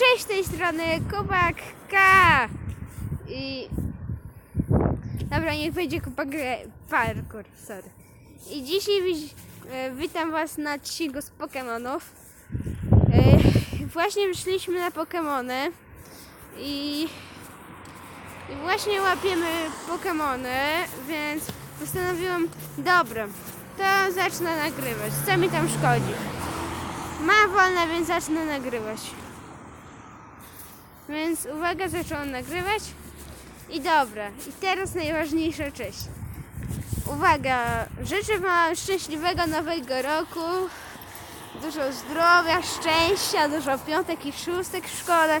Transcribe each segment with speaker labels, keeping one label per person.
Speaker 1: cześć z tej strony Kubak K. I... Dobra, niech będzie Kubak Parkour, sorry. I dzisiaj wi- e, witam was na odcinku z Pokemonów. E, Właśnie wyszliśmy na Pokemony i... I właśnie łapiemy Pokemony, więc postanowiłam, dobra, to zacznę nagrywać. Co mi tam szkodzi? Mam wolne, więc zacznę nagrywać. Więc uwaga, zaczęłam nagrywać. I dobra, i teraz najważniejsza część. Uwaga, życzę Wam szczęśliwego nowego roku. Dużo zdrowia, szczęścia, dużo piątek i szóstek w szkole.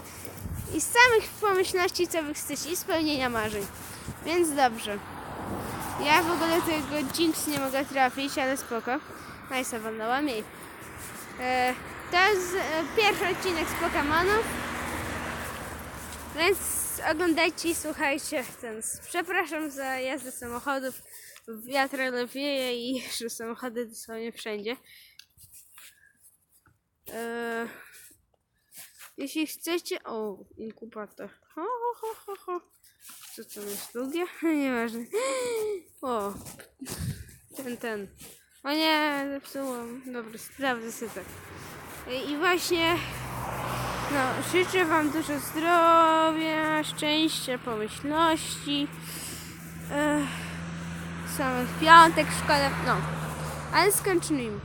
Speaker 1: I samych pomyślności, co Wy chcecie, i spełnienia marzeń. Więc dobrze. Ja w ogóle tego Jinx nie mogę trafić, ale spoko. Nice, walnęłam jej. E, to jest e, pierwszy odcinek z Pokemonów. Więc oglądajcie i słuchajcie ten. Przepraszam za jazdę samochodów. Wiatr wieje i że samochody dosłownie wszędzie. E, jeśli chcecie. O, inkubator. Ho, ho, ho, ho. Co to jest drugie? Nieważne. O, ten, ten. O nie, zepsułam. Dobra, sprawdzę sobie tak. I właśnie, no, życzę Wam dużo zdrowia, szczęścia, pomyślności, e, samych piątek w szkole, no. Ale skończymy.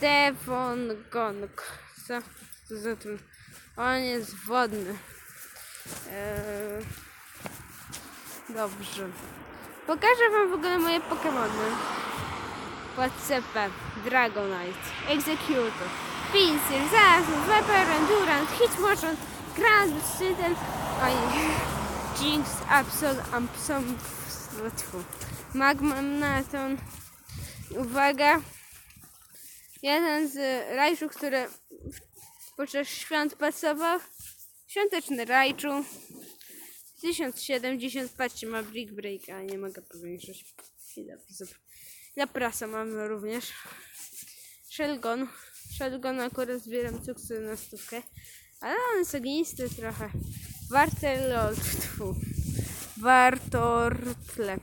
Speaker 1: Devon Gong. Co to za tym? On jest wodny. E, dobrze. Pokażę Wam w ogóle moje Pokemony. WhatsApp, Dragonite, Executor, Pinsir, Zazu, Weber, Endurant, Hitmotion, Grand Citadel, oj, Jinx, Absol, Ampsom, Magmanaton. Uwaga, jeden z rajczów, który podczas świąt pasował, świąteczny rajczu, 1070, patrzcie, ma Brick Break, a nie mogę powiększyć. Prasa mamy również. Shelgon. Shelgon akurat zbieram cuksy na stówkę. Ale on jest ognisty trochę. Wartelot. Tfu. Wartortle.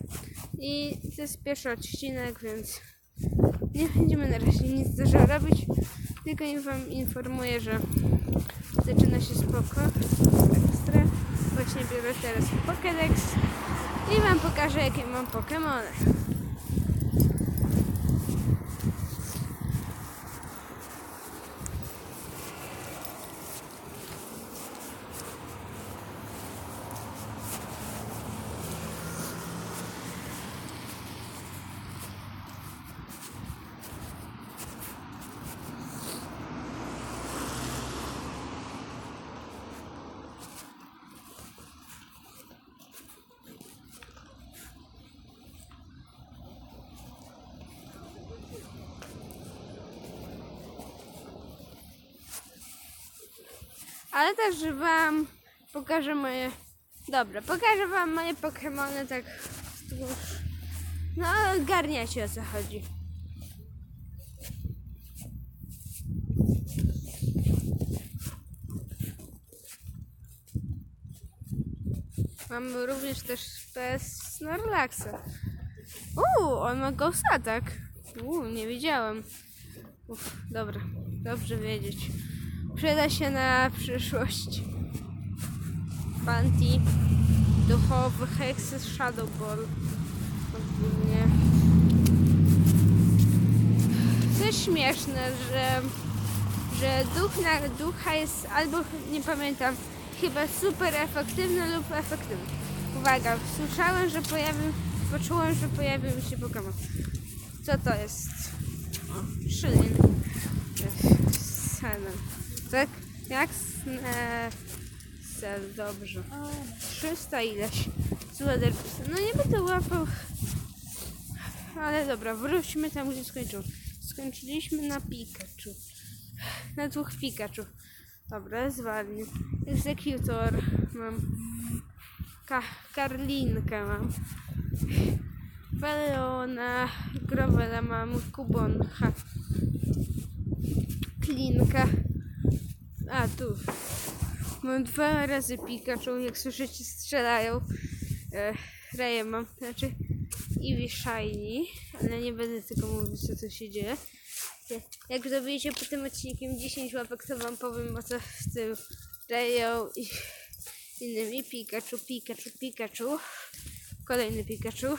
Speaker 1: I to jest pierwszy odcinek, więc nie będziemy na razie nic dużo robić. Tylko im wam informuję, że zaczyna się spoko. Ekstra. Właśnie biorę teraz Pokédex i wam pokażę jakie mam Pokémony. Ale też wam pokażę moje. Dobra, pokażę wam moje Pokémony tak. No, garniacie o co chodzi. Mam również też PS Snorlaxa. Uuu, on ma Ghost Attack. Uuu, nie wiedziałem. Uf, dobra, dobrze wiedzieć. Przyda się na przyszłość. Panty, duchowy Hexes Shadow Ball. Ogólnie. To jest śmieszne, że, że duch na ducha jest albo, nie pamiętam, chyba super efektywny lub efektywny. Uwaga, słyszałem, że pojawił, poczułem, że pojawił się Pokémon. Co to jest? Szylin. Senem. Tak? Jak? Sel, dobrze. 300 ileś. Złe No nie będę łapał. Ale dobra, wróćmy tam, gdzie skończył. Skończyliśmy na Pikachu. Na dwóch Pikachu. Dobra, zwalnie. Executor mam. Ka Karlinkę mam. Peleona, Grovela mam, Kuboncha. Klinka. Mam dwa razy Pikachu, jak słyszycie strzelają. E, Reje mam, znaczy Eevee Shiny, ale nie będę tylko mówić co tu się dzieje. Jak dobijecie po tym odcinkiem 10 łapek, to wam powiem o co z tym Reją i innymi. Pikachu, Pikachu, Pikachu. Kolejny Pikachu.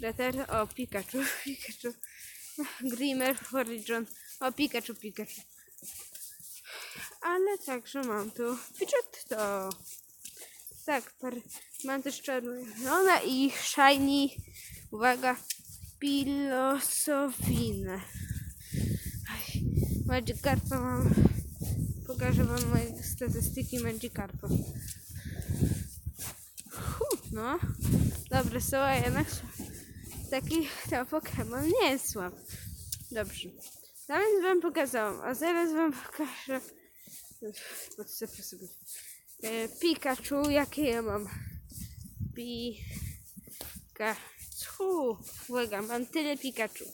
Speaker 1: Letter, o Pikachu, Pikachu. Grimmer, Horizon, o Pikachu, Pikachu. Ale także mam tu Pidgeotto. Tak, par, mam też czerwone i shiny, uwaga, pilosowinę. Magikarpa mam, pokażę wam moje statystyki Magikarpa. No, dobre są, a jednak taki to Pokémon nie jest słaby. Dobrze. Więc wam pokazałam, a zaraz wam pokażę. Podsypię sobie. E, Pikachu, jakie ja mam? Pikachu. Uwaga, mam tyle Pikachu.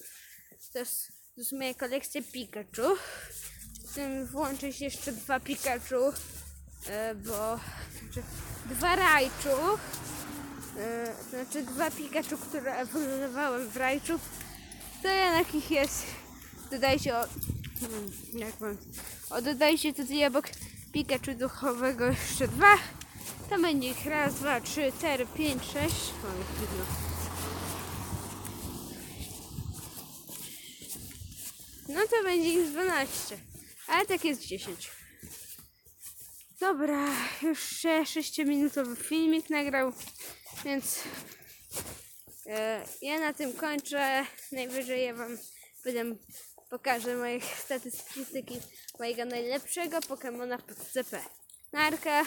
Speaker 1: To jest, to jest moja kolekcja Pikachu. W tym włączyć jeszcze dwa Pikachu, e, bo znaczy, dwa Raichu. E, znaczy dwa Pikachu, które ewoluowały w Raichu. To jednak ich jest. Dodajcie o. Hmm, jak mam. O, dodajcie tutaj obok Pikachu duchowego jeszcze dwa. To będzie ich raz, dwa, trzy, cztery, pięć, sześć. O, jak widno. No to będzie ich 12. Ale tak jest 10. Dobra, już się 6-minutowy filmik nagrał, więc e, ja na tym kończę. Najwyżej ja wam będę pokażę moje statystyki mojego najlepszego Pokemona pod CP. Narka.